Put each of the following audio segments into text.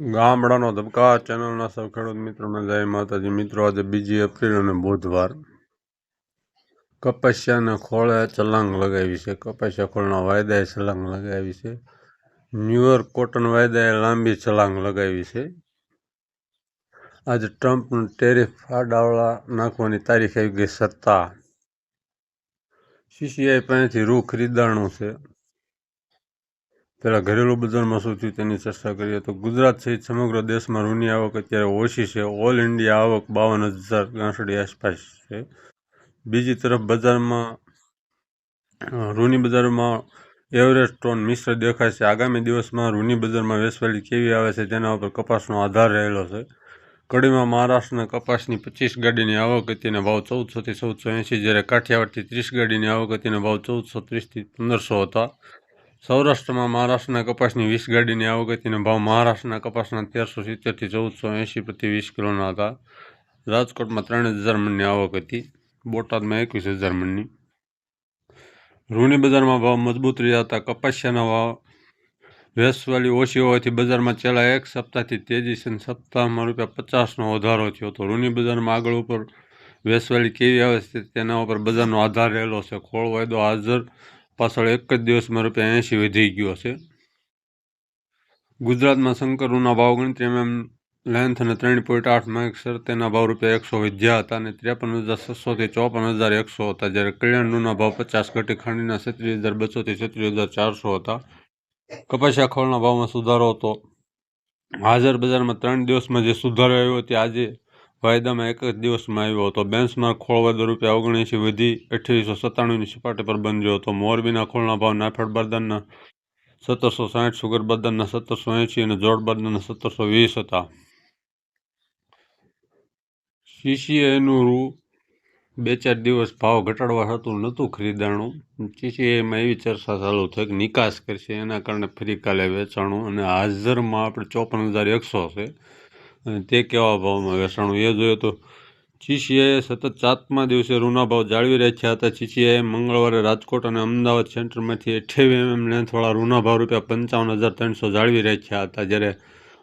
ગામડાનો ધબકા, ચેનલના સૌ ખેડૂત મિત્રોને જય માતાજી. મિત્રો, આજે બીજી એપ્રિલ અને બુધવાર કપાસિયાને ખોળે ચલાંગ લગાવી છે. કપાસિયા ખોળના વાયદાએ છલાંગ લગાવી છે. ન્યુયોર્ક કોટન વાયદાએ લાંબી છલાંગ લગાવી છે. આજે ટ્રમ્પનું ટેરિફ આડાવડા નાખવાની તારીખ આવી ગઈ સત્તા. સીસીઆઈ પાસેથી રૂ ખરીદાણું છે. પહેલાં ઘરેલું બજારમાં શું થયું, તેની ચર્ચા કરીએ તો ગુજરાત સહિત સમગ્ર દેશમાં રૂની આવક અત્યારે ઓછી છે. ઓલ ઇન્ડિયા આવક બાવન હજાર ગાંસડી આસપાસ છે. બીજી તરફ બજારમાં રૂની બજારમાં એવરેજ ટોન મિશ્ર દેખાય છે. આગામી દિવસમાં રૂની બજારમાં વેચવાલી કેવી આવે છે તેના ઉપર કપાસનો આધાર રહેલો છે. કડીમાં મહારાષ્ટ્રના કપાસની પચીસ ગાડીની આવક હતી અને ભાવ ચૌદસોથી ચૌદસો એંસી જ્યારે કાઠિયાવાડથી ત્રીસ ગાડીની આવક હતી અને ભાવ ચૌદસો ત્રીસથી પંદરસો હતા. સૌરાષ્ટ્રમાં મહારાષ્ટ્રના કપાસની વીસ ગાડીની હતી ભાવ મહારાષ્ટ્રના કપાસના તેરસો સિત્તેરથી ચૌદસો એંશી પ્રતિ વીસ કિલોના હતા. રાજકોટમાં ત્રણ હજાર મણની આવક હતી બોટાદમાં એકવીસ હજાર મણની. રૂની બજારમાં ભાવ મજબૂત રહ્યા હતા. કપાસિયાના ભાવ વેસવાલી ઓછી હોવાથી બજારમાં છેલ્લા એક સપ્તાહથી તેજી છે સપ્તાહમાં રૂપિયા પચાસનો વધારો થયો હતો. રૂની બજારમાં આગળ ઉપર વેસવાલી કેવી આવે છે તેના ઉપર બજારનો આધાર રહેલો છે. ખોળ, વાયદો, હાજર પાછળ એક જ દિવસમાં રૂપિયા એંશી વધી ગયો છે ગુજરાતમાં શંકરુના ભાવ ગણતરી એમ લેન્થ અને ત્રણ પોઈન્ટ આઠ માઇક્સર તેના ભાવ રૂપિયા એકસો વધ્યા હતા અને ત્રેપન હજાર છસોથી ચોપન હજાર એકસો હતા. જ્યારે કલ્યાણના ભાવ પચાસ ઘટી ખાંડીના છત્રીસ હજાર બસોથી છત્રીસ હજાર ચારસો હતા. કપાસિયા ખોળના ભાવમાં સુધારો હતો. હાજર બજારમાં ત્રણ દિવસમાં જે સુધારો આવ્યો તે આજે વાયદામાં એક જ દિવસમાં આવ્યો હતો. બેન્ચમાર્ક ખોળવાદો રૂપિયા ઓગણીસી, વધી અઠ્યાવીસો સત્તાણુંની સપાટી પર બંધ્યો હતો. મોરબીના ખોળના ભાવ નાફેડ બરદાનના સત્તરસો સાઠ, સુગર બરદાનના સત્તરસો એંશી અને જોડ બરદાનના સત્તરસો વીસ હતા. સીસીએનું રૂ બે ચાર દિવસ ભાવ ઘટાડવા હતું, નહોતું ખરીદાણું. સીસીએમાં એવી ચર્ચા ચાલુ થઈ કે નિકાસ કરશે, એના કારણે ફરી કાલે વેચાણું. અને હાજરમાં આપણે ચોપન હજાર એકસો છે અને તે કેવા ભાવમાં વેચાણું એ જોયો તો ચીસીઆઈએ સતત સાતમા દિવસે રૂના ભાવ જાળવી રાખ્યા હતા. ચીસીઆઈએ મંગળવારે રાજકોટ અને અમદાવાદ સેન્ટરમાંથી અઠ્યાવી એમએમ લેન્થવાળા રૂના ભાવ રૂપિયા પંચાવન હજાર ત્રણસો જાળવી રાખ્યા હતા. જ્યારે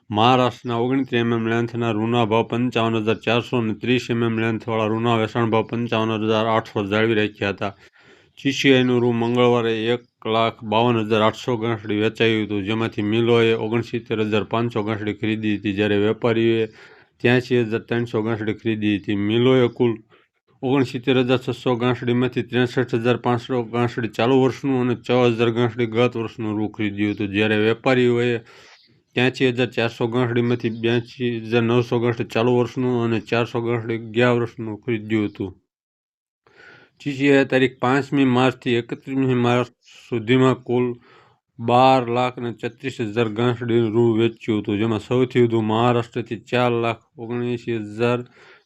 મહારાષ્ટ્રના ઓગણત્રીસ એમએમ લેન્થના રૂના ભાવ પંચાવન હજાર ચારસો અને ત્રીસ એમએમ લેન્થવાળા રૂના વેચાણ ભાવ પંચાવન હજાર આઠસો જાળવી રાખ્યા હતા. ચીસીઆઈનું રૂ મંગળવારે એક લાખ બાવન હજાર આઠસો ગાંસડી વેચાયું હતું. જેમાંથી મિલોએ ઓગણસિત્તેર હજાર પાંચસો ગાંસડી ખરીદી હતી. જ્યારે વેપારીઓએ ત્યાંસી હજાર ત્રણસો ગાંસડી ખરીદી હતી. મિલોએ કુલ ઓગણસિત્તેર હજાર છસો ગાંસડીમાંથી ત્રેસઠ હજાર પાંચસો ગાંસડી ચાલુ વર્ષનું અને છ હજાર ગાંસડી ગત વર્ષનું રૂ ખરીદ્યું હતું. જ્યારે વેપારીઓએ ત્યાંસી હજાર ચારસો ગાંસડીમાંથી બ્યાસી હજાર નવસો ગાંસડી ચાલુ વર્ષનું અને ચારસો ગાંસડી ગયા વર્ષનું ખરીદ્યું હતું. જીસીઆઈ તારીખ પાંચમી માર્ચથી એકત્રીસમી માર્ચ સુધીમાં કુલ બાર લાખ ને છત્રીસ હજાર ગાંસડી રૂ વેચ્યું હતું, જેમાં સૌથી વધુ મહારાષ્ટ્રથી ચાર લાખ ઓગણએંસી હજાર,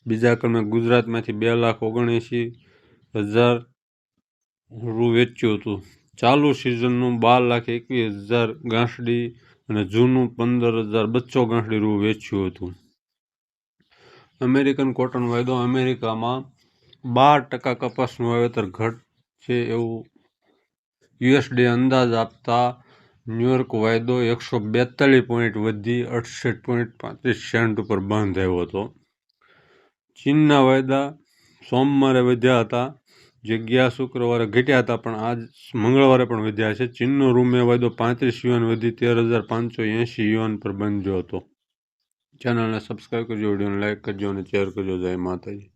બીજા ક્રમે ગુજરાતમાંથી બે લાખ ઓગણએંસી હજાર રૂ વેચ્યું હતું. ચાલુ સિઝનનું બાર લાખ એકવીસ હજાર ગાંસડી અને જૂનું પંદર હજાર બસો ગાંસડી રૂ વેચ્યું હતું. અમેરિકન કોટન વાયદો અમેરિકામાં બાર ટકા કપાસનું વાવેતર ઘટ છે એવું યુએસડી અંદાજ આપતા ન્યુયોર્ક વાયદો એકસો બેતાલીસ પોઈન્ટ વધી અડસઠ પોઈન્ટ પાંત્રીસ સેન્ટ ઉપર બંધ આવ્યો હતો. ચીનના વાયદા સોમવારે વધ્યા હતા. જે ગયા શુક્રવારે ઘટ્યા હતા, પણ આજ મંગળવારે પણ વધ્યા છે. ચીનનો રૂમે વાયદો પાંત્રીસ યુવાન વધી તેર હજાર પાંચસો એંશી યુવાન પર બંધ્યો હતો. ચેનલને સબસ્ક્રાઈબ કરજો, વિડીયોને લાઇક કરજો અને શેર કરજો. જય માતાજી.